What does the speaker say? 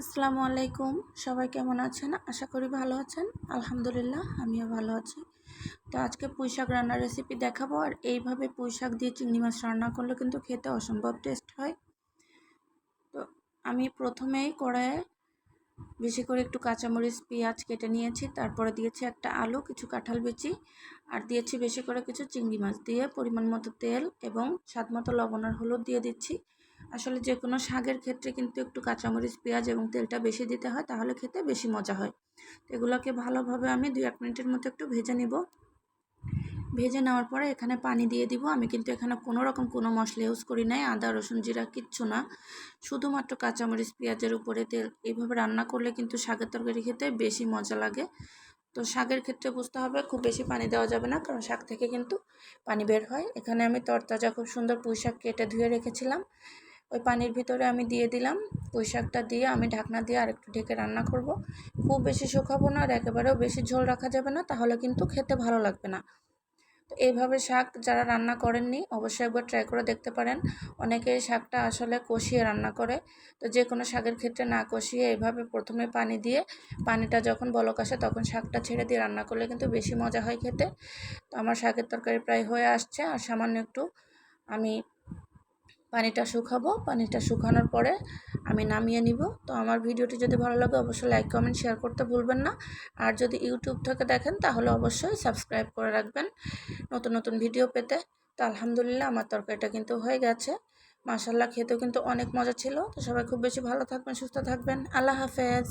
আসসালামু আলাইকুম। সবাই কেমন আছেন? আশা করি ভালো আছেন। আলহামদুলিল্লাহ, আমিও ভালো আছি। তো আজকে পুঁই শাক রান্নার রেসিপি দেখাবো। আর এইভাবে পুঁই শাক দিয়ে চিংড়ি মাছ রান্না করলে কিন্তু খেতে অসম্ভব টেস্ট হয়। তো আমি প্রথমেই কড়াইয়ে বেশি করে একটু কাঁচামরিচ, পেঁয়াজ কেটে নিয়েছি। তারপরে দিয়েছি একটা আলু, কিছু কাঁঠাল বেচি। আর দিয়েছি বেশি করে কিছু চিংড়ি মাছ। দিয়ে পরিমাণ মতো তেল এবং স্বাদ মতো লবণ আর হলুদ দিয়ে দিচ্ছি। আসলে যে কোনো শাকের ক্ষেত্রে কিন্তু একটু কাঁচামরিচ, পেঁয়াজ এবং তেলটা বেশি দিতে হয়, তাহলে খেতে বেশি মজা হয়। তো এগুলোকে ভালোভাবে আমি দুই এক মিনিটের মতো একটু ভেজে নেব। ভেজে নেওয়ার পরে এখানে পানি দিয়ে দিব। আমি কিন্তু এখানে কোনো রকম কোনো মশলা ইউজ করি নাই, আদা, রসুন, জিরা, কিচ্ছু না। শুধুমাত্র কাঁচামরিচ, পেঁয়াজের উপরে তেল এইভাবে রান্না করলে কিন্তু শাকের তরকারি খেতে বেশি মজা লাগে। তো শাকের ক্ষেত্রে বুঝতে হবে খুব বেশি পানি দেওয়া যাবে না, কারণ শাক থেকে কিন্তু পানি বের হয়। এখানে আমি তরতাজা খুব সুন্দর পুঁই শাক কেটে ধুয়ে রেখেছিলাম। ওই পানির ভিতরে আমি দিয়ে দিলাম পুঁই শাকটা দিয়ে আমি ঢাকনা দিয়ে আরেকটু ঢেকে রান্না করব। খুব বেশি শুকাবো না আর একেবারেও বেশি ঝোল রাখা যাবে না, তাহলে কিন্তু খেতে ভালো লাগবে না। তো এইভাবে শাক যারা রান্না করেননি, অবশ্যই একবার ট্রাই করে দেখতে পারেন। অনেকে শাকটা আসলে কষিয়ে রান্না করে। তো যে কোনো শাকের ক্ষেত্রে না কষিয়ে এইভাবে প্রথমে পানি দিয়ে, পানিটা যখন বলক আসে তখন শাকটা ছেড়ে দিয়ে রান্না করলে কিন্তু বেশি মজা হয় খেতে। তো আমার শাকের তরকারি প্রায় হয়ে আসছে, আর সামান্য একটু আমি পানিটা শুকাবো। পানিটা শুকানোর পরে আমি নামিয়ে নিব। তো আমার ভিডিওটি যদি ভালো লাগে অবশ্যই লাইক, কমেন্ট, শেয়ার করতে ভুলবেন না। আর যদি ইউটিউব থেকে দেখেন তাহলে অবশ্যই সাবস্ক্রাইব করে রাখবেন নতুন নতুন ভিডিও পেতে। তো আলহামদুলিল্লাহ আমার তরকারিটা কিন্তু হয়ে গেছে। মাসাল্লাহ খেতেও কিন্তু অনেক মজা ছিল। তো সবাই খুব বেশি ভালো থাকবেন, সুস্থ থাকবেন। আল্লাহ হাফেজ।